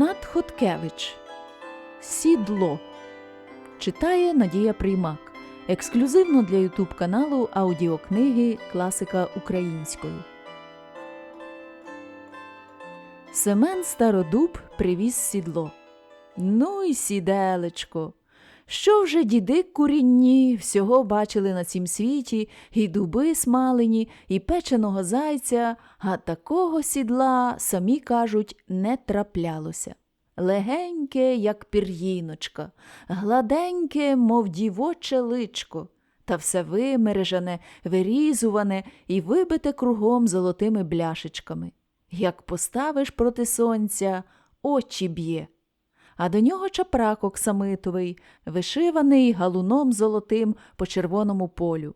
Гнат Хоткевич Сідло читає Надія Приймак. Ексклюзивно для Ютуб каналу аудіокниги Класика українською. Семен Стародуб привіз сідло. Ну й сіделечко. Що вже діди курінні всього бачили на цім світі, і дуби смалені, і печеного зайця, а такого сідла, самі кажуть, не траплялося. Легеньке, як пір'їночка, гладеньке, мов дівоче личко, та все вимережане, вирізуване і вибите кругом золотими бляшечками. Як поставиш проти сонця, очі б'є а до нього чапрак оксамитовий, вишиваний галуном золотим по червоному полю.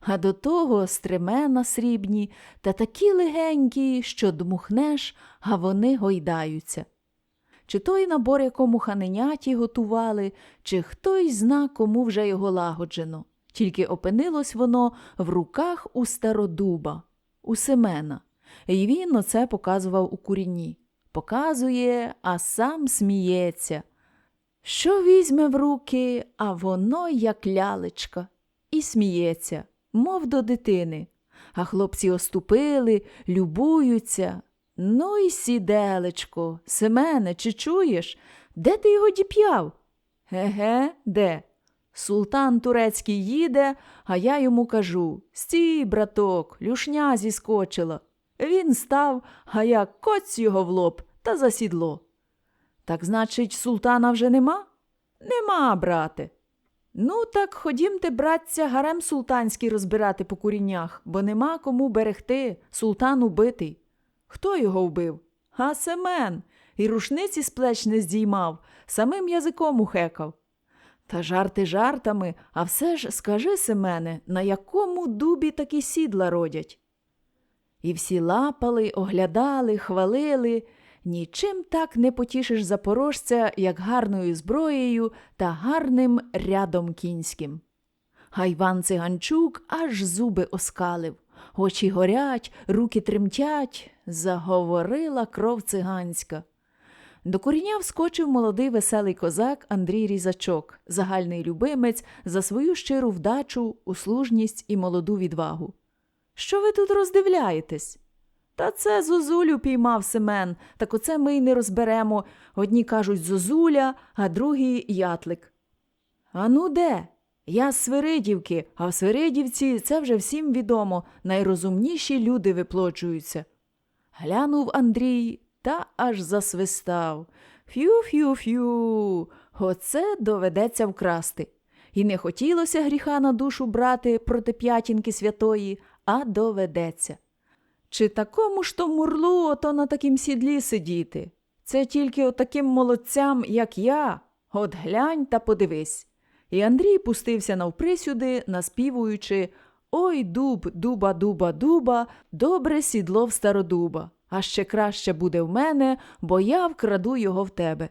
А до того стремена срібні та такі легенькі, що дмухнеш, а вони гойдаються. Чи той набор якому ханеняті готували, чи хтось зна, кому вже його лагоджено. Тільки опинилось воно в руках у стародуба, у Семена, і він оце показував у курінні показує, а сам сміється. Що візьме в руки, а воно як лялечка, і сміється, мов до дитини. А хлопці оступили, любуються. Ну й сіделечко, Семене, чи чуєш? Де ти його діп'яв? Еге, де? Султан турецький їде, а я йому кажу Стій, браток, люшня зіскочила. Він став, а я коць його в лоб та за сідло. Так, значить, султана вже нема? Нема, брате. Ну, так ходімте, братця, гарем султанський розбирати по куріннях, бо нема кому берегти, султан убитий. Хто його вбив? А Семен. І рушниці з плеч не здіймав, самим язиком ухекав. Та жарти жартами, а все ж скажи, Семене, на якому дубі такі сідла родять? І всі лапали, оглядали, хвалили. Нічим так не потішиш запорожця, як гарною зброєю та гарним рядом кінським. А Іван Циганчук аж зуби оскалив, очі горять, руки тремтять, заговорила кров циганська. До куріння вскочив молодий веселий козак Андрій Різачок, загальний любимець за свою щиру вдачу, услужність і молоду відвагу. Що ви тут роздивляєтесь? Та це зозулю піймав Семен, так оце ми й не розберемо. Одні кажуть зозуля, а другі ятлик. А ну де? Я з Свиридівки, а в Свиридівці це вже всім відомо, найрозумніші люди виплочуються. Глянув Андрій та аж засвистав. Фю-фю-фю, оце доведеться вкрасти. І не хотілося гріха на душу брати проти п'ятінки святої, а доведеться. Чи такому ж то мурлу ото на такім сідлі сидіти? Це тільки отаким молодцям, як я. От глянь та подивись. І Андрій пустився навприсюди, наспівуючи Ой дуб, дуба, дуба, дуба, добре сідло в стародуба, а ще краще буде в мене, бо я вкраду його в тебе.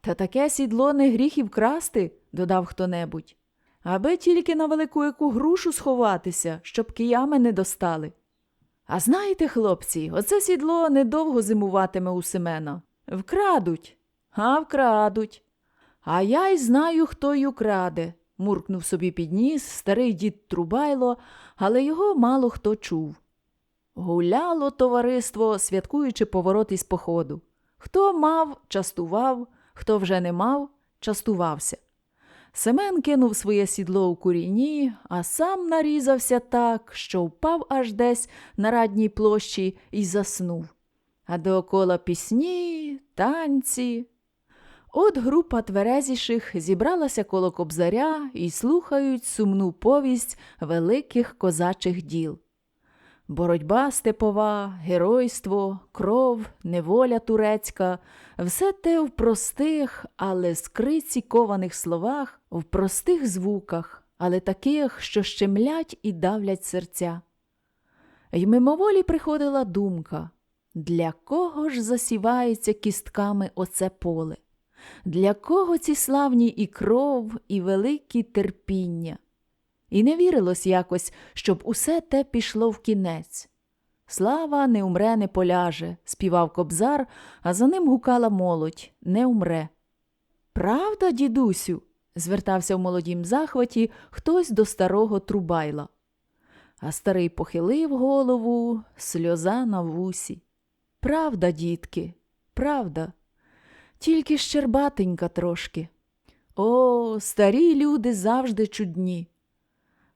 Та таке сідло не гріх і вкрасти, додав хто небудь, аби тільки на велику яку грушу сховатися, щоб киями не достали. А знаєте, хлопці, оце сідло недовго зимуватиме у Семена. Вкрадуть, а вкрадуть. А я й знаю, хто й украде, муркнув собі підніс старий дід Трубайло, але його мало хто чув. Гуляло товариство, святкуючи поворот із походу. Хто мав, частував, хто вже не мав, частувався. Семен кинув своє сідло у куріні, а сам нарізався так, що впав аж десь на радній площі і заснув. А доокола пісні, танці. От група тверезіших зібралася коло кобзаря і слухають сумну повість великих козачих діл. Боротьба степова, геройство, кров, неволя турецька, все те в простих, але скриці кованих словах, в простих звуках, але таких, що щемлять і давлять серця. Й мимоволі приходила думка, для кого ж засівається кістками оце поле? Для кого ці славні і кров, і великі терпіння? І не вірилось якось, щоб усе те пішло в кінець. Слава не умре, не поляже, співав кобзар, а за ним гукала молодь не умре. Правда, дідусю? Звертався в молодім захваті хтось до старого Трубайла. А старий похилив голову, сльоза на вусі. Правда, дітки, правда, тільки щербатенька трошки. О, старі люди завжди чудні.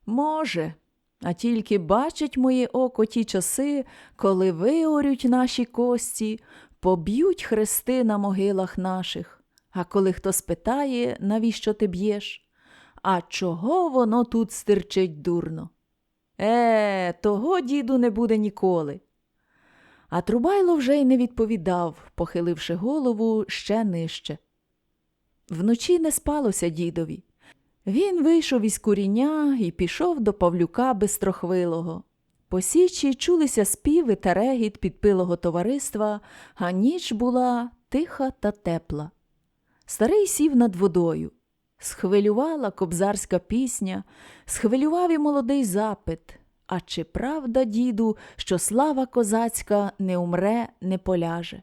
Може, а тільки бачить моє око ті часи, коли виорють наші кості, поб'ють хрести на могилах наших. А коли хто спитає, навіщо ти б'єш? А чого воно тут стирчить дурно? Е, того, діду, не буде ніколи. А Трубайло вже й не відповідав, похиливши голову ще нижче. Вночі не спалося дідові. Він вийшов із куріння і пішов до Павлюка Бистрохвилого. По січі чулися співи та регіт підпилого товариства, а ніч була тиха та тепла. Старий сів над водою. Схвилювала кобзарська пісня, схвилював і молодий запит. А чи правда, діду, що слава козацька не умре, не поляже?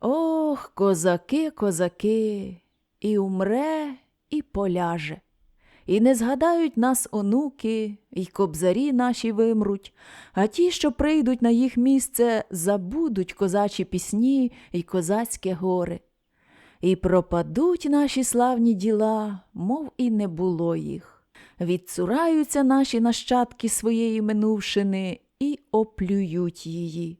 Ох, козаки, козаки, і умре, і поляже. І не згадають нас онуки, і кобзарі наші вимруть, а ті, що прийдуть на їх місце, забудуть козачі пісні і козацьке горе. І пропадуть наші славні діла, мов і не було їх. Відцураються наші нащадки своєї минувшини і оплюють її.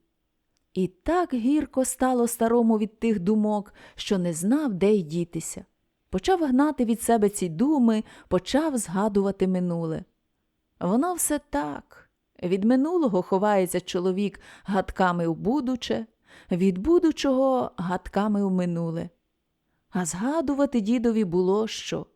І так гірко стало старому від тих думок, що не знав, де й дітися. Почав гнати від себе ці думи, почав згадувати минуле. Воно все так. Від минулого ховається чоловік гадками у будуче, від будучого гадками у минуле. А згадувати дідові було що.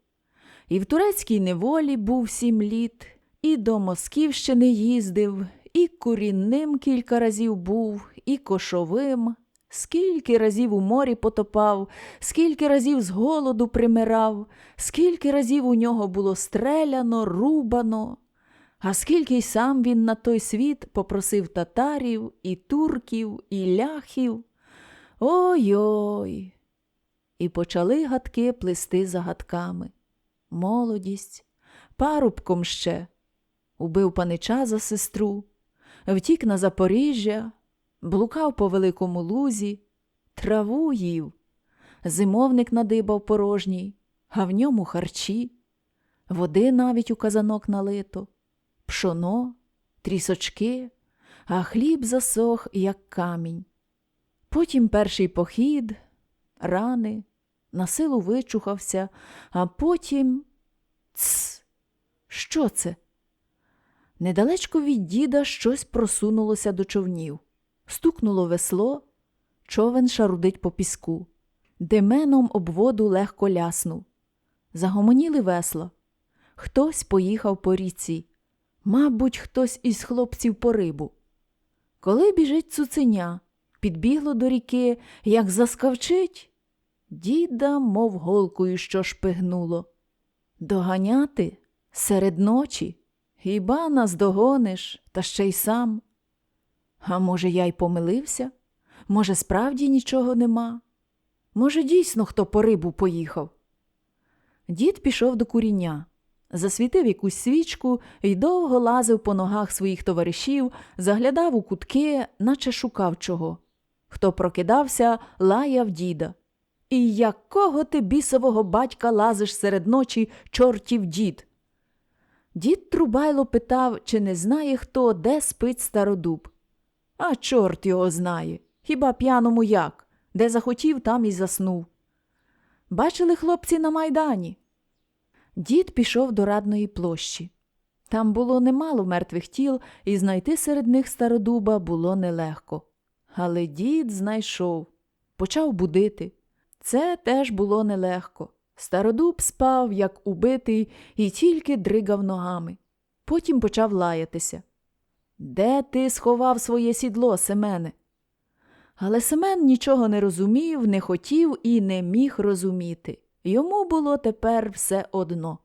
І в турецькій неволі був сім літ, і до Москівщини їздив, і курінним кілька разів був, і кошовим, скільки разів у морі потопав, скільки разів з голоду примирав, скільки разів у нього було стреляно, рубано, а скільки й сам він на той світ попросив татарів, і турків, і ляхів. Ой-ой. І почали гадки плести за гадками. Молодість, парубком ще. Убив панича за сестру, втік на Запоріжжя, блукав по великому лузі, траву їв, зимовник надибав порожній, а в ньому харчі, води навіть у казанок налито, пшоно, трісочки, а хліб засох, як камінь. Потім перший похід, рани, на силу вичухався, а потім. Цс, що це? Недалечко від діда щось просунулося до човнів. Стукнуло весло, човен шарудить по піску. Деменом об воду легко ляснув. Загомоніли весла. Хтось поїхав по ріці. Мабуть, хтось із хлопців по рибу. Коли біжить цуценя, підбігло до ріки, як заскавчить, діда, мов голкою, що шпигнуло. Доганяти серед ночі, хіба нас догониш, та ще й сам. А може, я й помилився? Може, справді нічого нема? Може, дійсно хто по рибу поїхав? Дід пішов до куріння, засвітив якусь свічку і довго лазив по ногах своїх товаришів, заглядав у кутки, наче шукав чого. Хто прокидався, лаяв діда. І якого ти бісового батька лазиш серед ночі, чортів дід? Дід Трубайло питав, чи не знає хто, де спить стародуб. А чорт його знає. Хіба п'яному як? Де захотів, там і заснув. Бачили хлопці на майдані. Дід пішов до радної площі. Там було немало мертвих тіл, і знайти серед них стародуба було нелегко. Але дід знайшов, почав будити. Це теж було нелегко. Стародуб спав, як убитий, і тільки дригав ногами. Потім почав лаятися. Де ти сховав своє сідло, Семене? Але Семен нічого не розумів, не хотів і не міг розуміти. Йому було тепер все одно.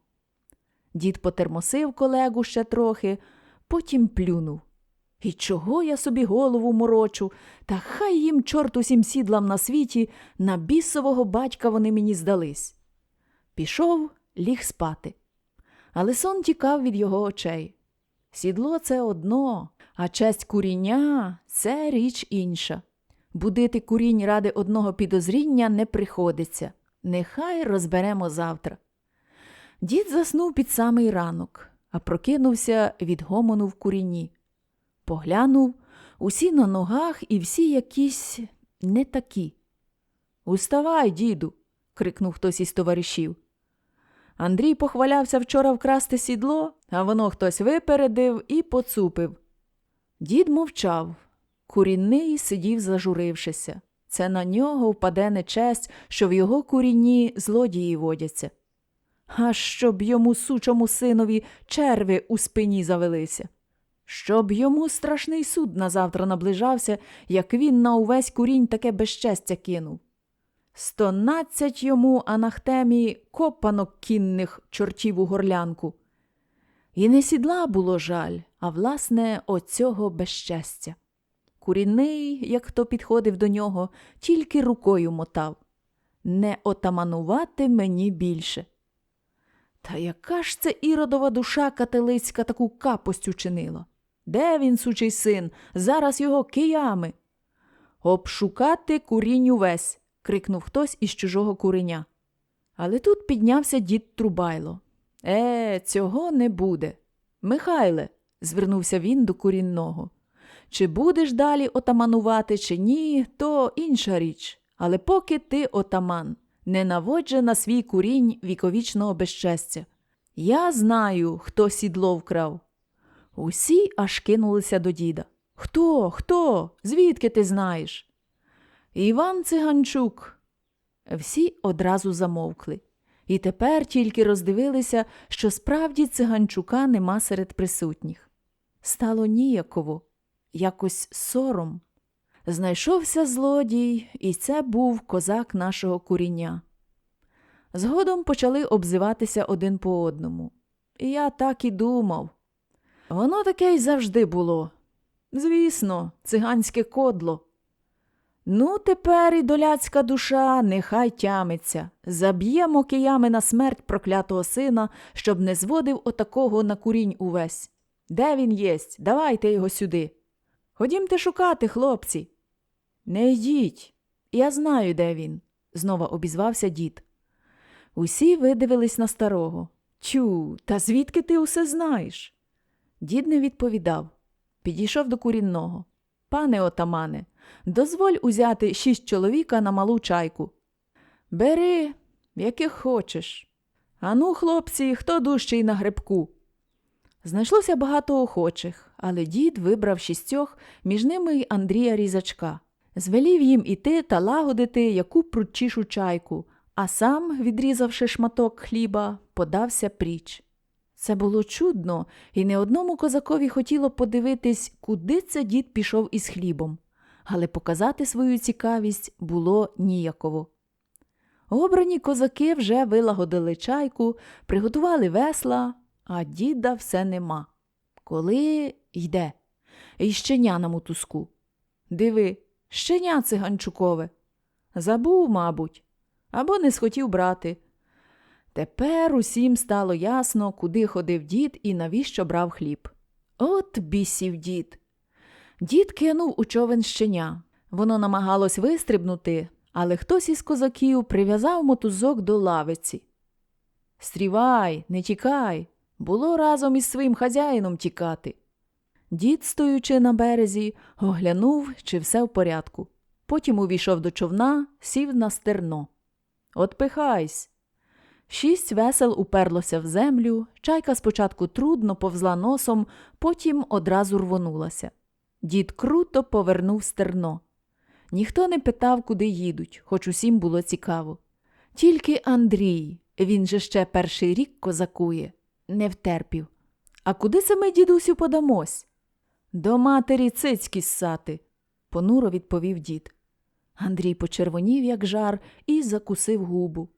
Дід потермосив колегу ще трохи, потім плюнув. І чого я собі голову морочу, та хай їм чорт усім сідлам на світі, на бісового батька вони мені здались. Пішов, ліг спати. Але сон тікав від його очей. Сідло це одно, а честь куріння це річ інша. Будити курінь ради одного підозріння не приходиться. Нехай розберемо завтра. Дід заснув під самий ранок, а прокинувся від гомону в куріні. Поглянув, усі на ногах і всі якісь не такі. Уставай, діду. крикнув хтось із товаришів. Андрій похвалявся вчора вкрасти сідло, а воно хтось випередив і поцупив. Дід мовчав. Курінний сидів, зажурившися. Це на нього впаде нечесть, що в його курінні злодії водяться. А щоб йому сучому синові черви у спині завелися. Щоб йому страшний суд назавтра наближався, як він на увесь курінь таке безчестя кинув. Стонадцять йому анахтемі копанок кінних чортів у горлянку. І не сідла було жаль, а власне оцього безчестя. Курінний, як хто підходив до нього, тільки рукою мотав не отаманувати мені більше. Та яка ж це іродова душа кателицька таку капость учинила? Де він, сучий син? Зараз його киями. Обшукати курінь увесь, крикнув хтось із чужого куреня. Але тут піднявся дід Трубайло. Е, цього не буде. Михайле, звернувся він до курінного. Чи будеш далі отаманувати, чи ні, то інша річ. Але поки ти отаман, не наводжи на свій курінь віковічного безчестя. Я знаю, хто сідло вкрав. Усі аж кинулися до діда. Хто? Хто? Звідки ти знаєш? Іван Циганчук. Всі одразу замовкли. І тепер тільки роздивилися, що справді циганчука нема серед присутніх. Стало ніяково, якось сором. Знайшовся злодій, і це був козак нашого куріння. Згодом почали обзиватися один по одному. І я так і думав. Воно таке й завжди було. Звісно, циганське кодло. Ну, тепер і доляцька душа нехай тямиться. Заб'ємо киями на смерть проклятого сина, щоб не зводив отакого на курінь увесь. Де він єсть? Давайте його сюди. Ходімте шукати, хлопці. Не йдіть. Я знаю, де він, знова обізвався дід. Усі видивились на старого. Тю, та звідки ти усе знаєш? Дід не відповідав. Підійшов до курінного. Пане отамане, дозволь узяти шість чоловіка на малу чайку. Бери, яких хочеш. Ану, хлопці, хто дужчий на грибку? Знайшлося багато охочих, але дід вибрав шістьох, між ними й Андрія Різачка. Звелів їм іти та лагодити яку прутчішу чайку, а сам, відрізавши шматок хліба, подався пріч. Це було чудно, і не одному козакові хотіло подивитись, куди це дід пішов із хлібом, але показати свою цікавість було ніяково. Обрані козаки вже вилагодили чайку, приготували весла, а діда все нема. Коли йде, і щеня на мотузку. Диви, щеня циганчукове. Забув, мабуть, або не схотів брати. Тепер усім стало ясно, куди ходив дід і навіщо брав хліб. От бісів дід. Дід кинув у човен щеня. Воно намагалось вистрибнути, але хтось із козаків прив'язав мотузок до лавиці. Стрівай, не тікай, було разом із своїм хазяїном тікати. Дід, стоючи на березі, оглянув, чи все в порядку. Потім увійшов до човна, сів на стерно. Отпихайсь. Шість весел уперлося в землю, чайка спочатку трудно повзла носом, потім одразу рвонулася. Дід круто повернув стерно. Ніхто не питав, куди їдуть, хоч усім було цікаво. Тільки Андрій, він же ще перший рік козакує, не втерпів. А куди це ми, дідусю, подамось? До матері цицьки ссати, понуро відповів дід. Андрій почервонів, як жар, і закусив губу.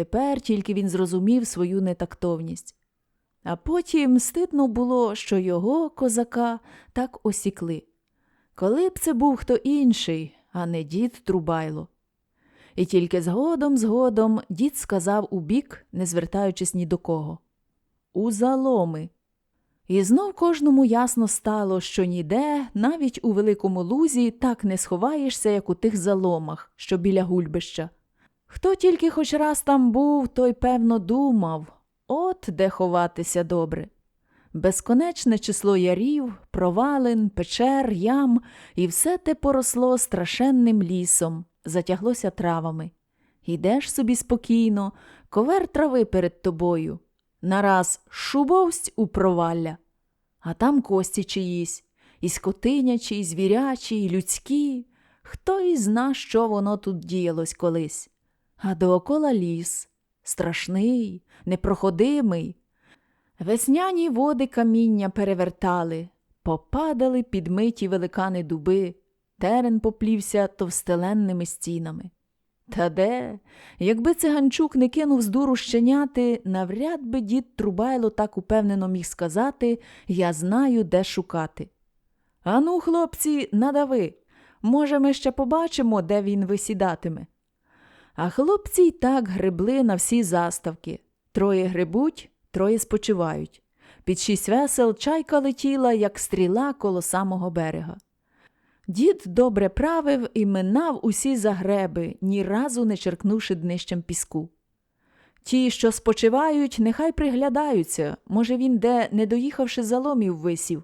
Тепер тільки він зрозумів свою нетактовність. А потім стидно було, що його козака так осікли. Коли б це був хто інший, а не дід Трубайло. І тільки згодом, згодом дід сказав у бік, не звертаючись ні до кого. У заломи. І знов кожному ясно стало, що ніде, навіть у великому лузі, так не сховаєшся, як у тих заломах, що біля гульбища. Хто тільки хоч раз там був, той, певно, думав от де ховатися добре. Безконечне число ярів, провалин, печер, ям, і все те поросло страшенним лісом, затяглося травами. Йдеш собі спокійно, ковер трави перед тобою. Нараз шубовсть у провалля, а там кості чиїсь, і скотинячі, і звірячі, і людські. Хто і зна, що воно тут діялось колись. А доокола ліс, страшний, непроходимий. Весняні води каміння перевертали, попадали підмиті великани дуби, терен поплівся товстеленними стінами. Та де, якби циганчук не кинув з дуру щеняти, навряд би дід Трубайло так упевнено міг сказати Я знаю, де шукати. Ану, хлопці, надави. Може, ми ще побачимо, де він висідатиме. А хлопці й так гребли на всі заставки. Троє гребуть, троє спочивають. Під шість весел чайка летіла, як стріла коло самого берега. Дід добре правив і минав усі загреби, ні разу не черкнувши днищем піску. Ті, що спочивають, нехай приглядаються, може, він де, не доїхавши заломів, висів.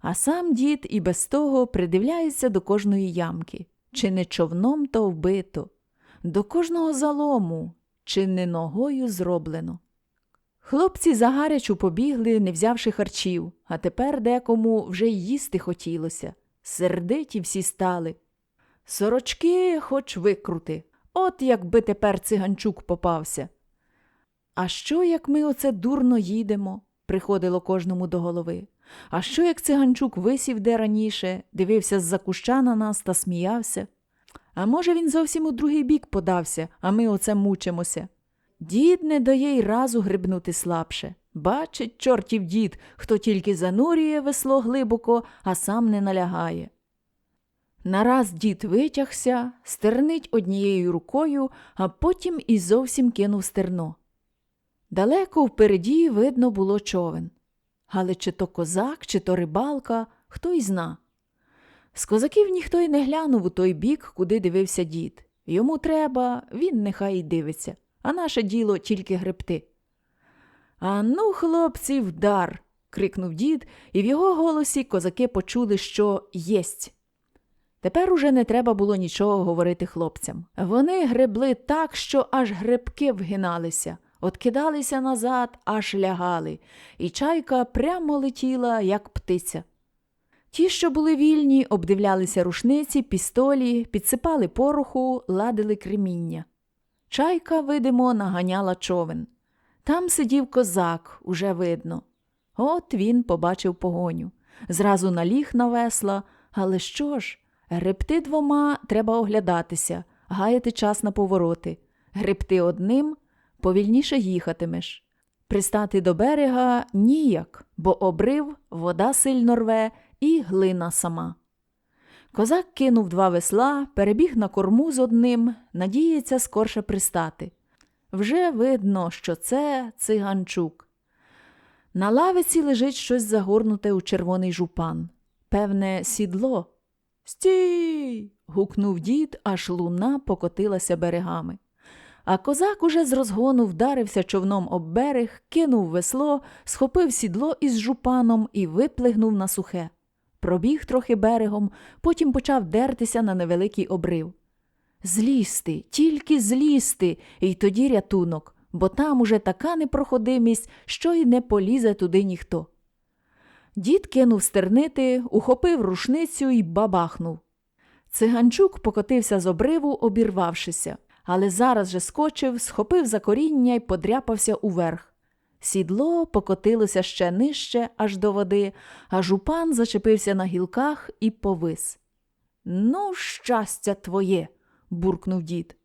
А сам дід і без того придивляється до кожної ямки, чи не човном то вбито, до кожного залому, чи не ногою зроблено. Хлопці загарячу побігли, не взявши харчів, а тепер декому вже й їсти хотілося. Сердиті всі стали. Сорочки хоч викрути, от якби тепер циганчук попався. А що, як ми оце дурно їдемо? приходило кожному до голови. А що, як циганчук висів де раніше, дивився з-за куща на нас та сміявся? А може, він зовсім у другий бік подався, а ми оце мучимося. Дід не дає й разу грибнути слабше. Бачить, чортів дід, хто тільки занурює весло глибоко, а сам не налягає. Нараз дід витягся, стернить однією рукою, а потім і зовсім кинув стерно. Далеко впереді видно було човен. Але чи то козак, чи то рибалка, хто й зна. З козаків ніхто й не глянув у той бік, куди дивився дід. Йому треба, він нехай й дивиться, а наше діло тільки гребти. А ну, хлопці, вдар. крикнув дід, і в його голосі козаки почули, що єсть. Тепер уже не треба було нічого говорити хлопцям. Вони гребли так, що аж гребки вгиналися, откидалися назад, аж лягали, і чайка прямо летіла, як птиця. Ті, що були вільні, обдивлялися рушниці, пістолі, підсипали пороху, ладили креміння. Чайка, видимо, наганяла човен. Там сидів козак, уже видно. От він побачив погоню. Зразу наліг на весла, але що ж, гребти двома треба оглядатися, гаяти час на повороти. Гребти одним повільніше їхатимеш. Пристати до берега ніяк, бо обрив, вода сильно рве і глина сама. Козак кинув два весла, перебіг на корму з одним, надіється скорше пристати. Вже видно, що це циганчук. На лавиці лежить щось загорнуте у червоний жупан. Певне, сідло. Стій. гукнув дід, аж луна покотилася берегами. А козак уже з розгону вдарився човном об берег, кинув весло, схопив сідло із жупаном і виплигнув на сухе. Пробіг трохи берегом, потім почав дертися на невеликий обрив. Злізти, тільки злізти, і тоді рятунок, бо там уже така непроходимість, що й не полізе туди ніхто. Дід кинув стернити, ухопив рушницю і бабахнув. Циганчук покотився з обриву, обірвавшися, але зараз же скочив, схопив за коріння й подряпався уверх. Сідло покотилося ще нижче, аж до води, а жупан зачепився на гілках і повис. Ну, щастя твоє! буркнув дід.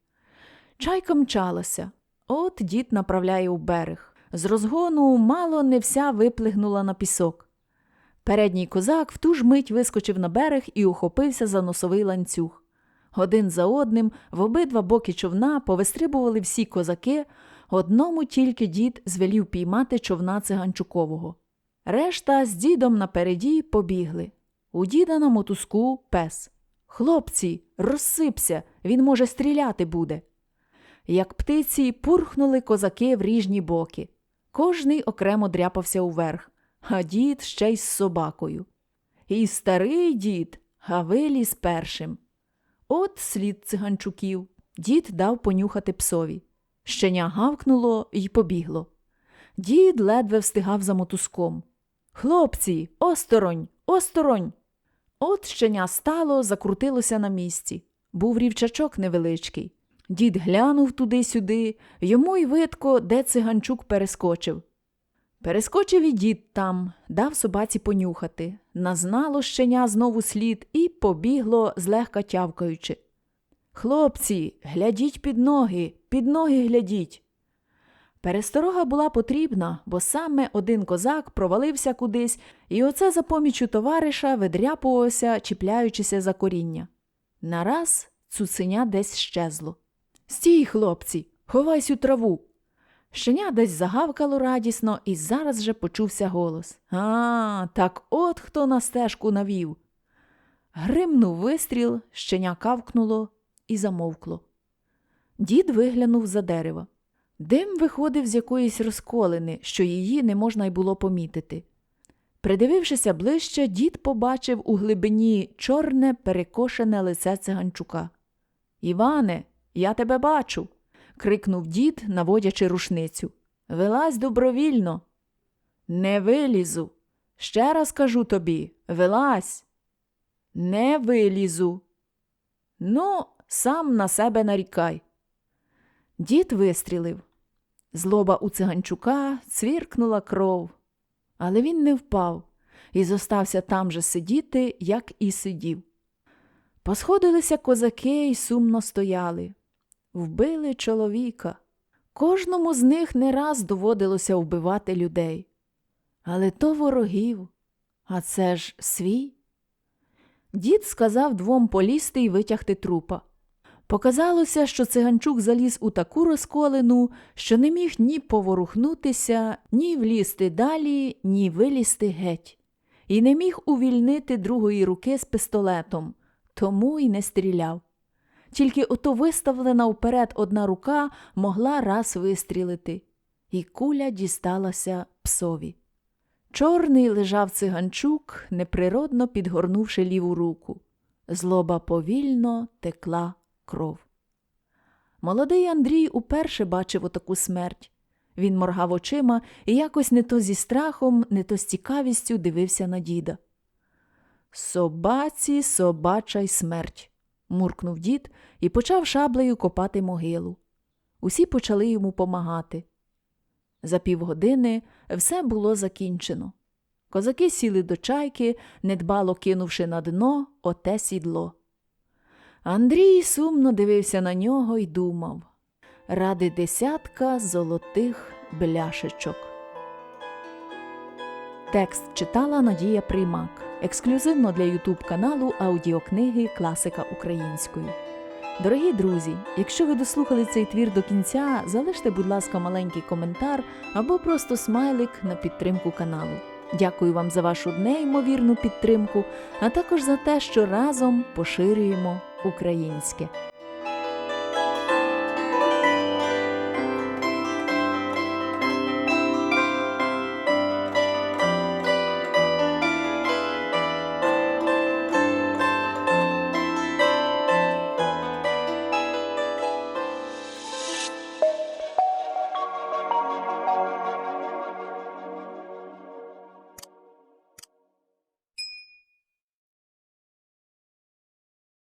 Чайка мчалася. От дід направляє у берег. З розгону мало не вся виплигнула на пісок. Передній козак в ту ж мить вискочив на берег і ухопився за носовий ланцюг. Один за одним в обидва боки човна повистрибували всі козаки, одному тільки дід звелів піймати човна циганчукового. Решта з дідом напереді побігли. У діда на мотузку пес. Хлопці, розсипся, він може стріляти буде. Як птиці пурхнули козаки в ріжні боки. Кожний окремо дряпався уверх, а дід ще й з собакою. І старий дід, а виліз першим. От слід циганчуків. Дід дав понюхати псові. Щеня гавкнуло й побігло. Дід ледве встигав за мотузком. Хлопці, осторонь, осторонь. От щеня стало, закрутилося на місці. Був рівчачок невеличкий. Дід глянув туди-сюди, йому й видко, де циганчук перескочив. Перескочив і дід там, дав собаці понюхати. Назнало щеня знову слід і побігло, злегка тявкаючи. Хлопці, глядіть під ноги, під ноги глядіть. Пересторога була потрібна, бо саме один козак провалився кудись, і оце за помічю товариша видряпувався, чіпляючися за коріння. Нараз цуценя десь щезло. Стій, хлопці, ховайсь у траву. Щеня десь загавкало радісно, і зараз же почувся голос. А, так от хто на стежку навів. Гримнув вистріл, щеня кавкнуло і замовкло. Дід виглянув за дерева. Дим виходив з якоїсь розколини, що її не можна й було помітити. Придивившися ближче, дід побачив у глибині чорне перекошене лице циганчука. Іване, я тебе бачу. крикнув дід, наводячи рушницю. Вилазь добровільно. Не вилізу. Ще раз кажу тобі вилазь. Не вилізу. Ну, сам на себе нарікай. Дід вистрілив. Злоба у циганчука цвіркнула кров, але він не впав і зостався там же сидіти, як і сидів. Посходилися козаки й сумно стояли. Вбили чоловіка. Кожному з них не раз доводилося вбивати людей. Але то ворогів, а це ж свій. Дід сказав двом полізти й витягти трупа. Показалося, що циганчук заліз у таку розколину, що не міг ні поворухнутися, ні влізти далі, ні вилізти геть, і не міг увільнити другої руки з пістолетом, тому й не стріляв. Тільки ото виставлена вперед одна рука могла раз вистрілити, і куля дісталася псові. Чорний лежав циганчук, неприродно підгорнувши ліву руку. Злоба повільно текла кров. Молодий Андрій уперше бачив отаку смерть. Він моргав очима і якось не то зі страхом, не то з цікавістю дивився на діда. Собаці, собача й смерть, муркнув дід і почав шаблею копати могилу. Усі почали йому помагати. За півгодини все було закінчено. Козаки сіли до чайки, недбало кинувши на дно оте сідло. Андрій сумно дивився на нього й думав ради десятка золотих бляшечок. Текст читала Надія Приймак. Ексклюзивно для Ютуб каналу аудіокниги Класика української. Дорогі друзі, якщо ви дослухали цей твір до кінця, залиште, будь ласка, маленький коментар або просто смайлик на підтримку каналу. Дякую вам за вашу неймовірну підтримку, а також за те, що разом поширюємо українське.